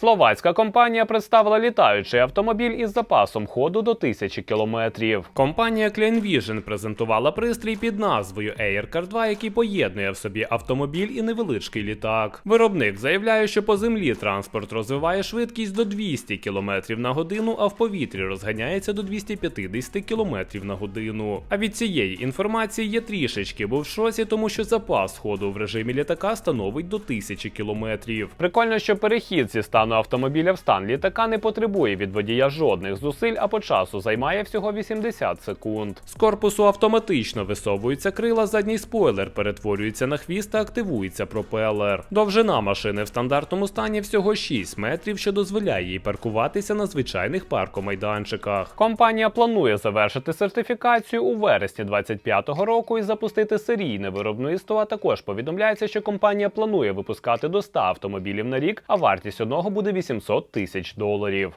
Словацька компанія представила літаючий автомобіль із запасом ходу до тисячі кілометрів. Компанія CleanVision презентувала пристрій під назвою AirCar 2, який поєднує в собі автомобіль і невеличкий літак. Виробник заявляє, що по землі транспорт розвиває швидкість до 200 км на годину, а в повітрі розганяється до 250 км на годину. А від цієї інформації є трішечки, був в шоці, тому що запас ходу в режимі літака становить до 1000 км. Прикольно, що перехід зі стану автомобіля в стан літака не потребує від водія жодних зусиль, а по часу займає всього 80 секунд. З корпусу автоматично висовуються крила, задній спойлер перетворюється на хвіст та активується пропелер. Довжина машини в стандартному стані всього 6 метрів, що дозволяє їй паркуватися на звичайних паркомайданчиках. Компанія планує завершити сертифікацію у вересні 2025 року і запустити серійне виробництво. А також повідомляється, що компанія планує випускати до 100 автомобілів на рік, а вартість одного буде 800 тисяч доларів.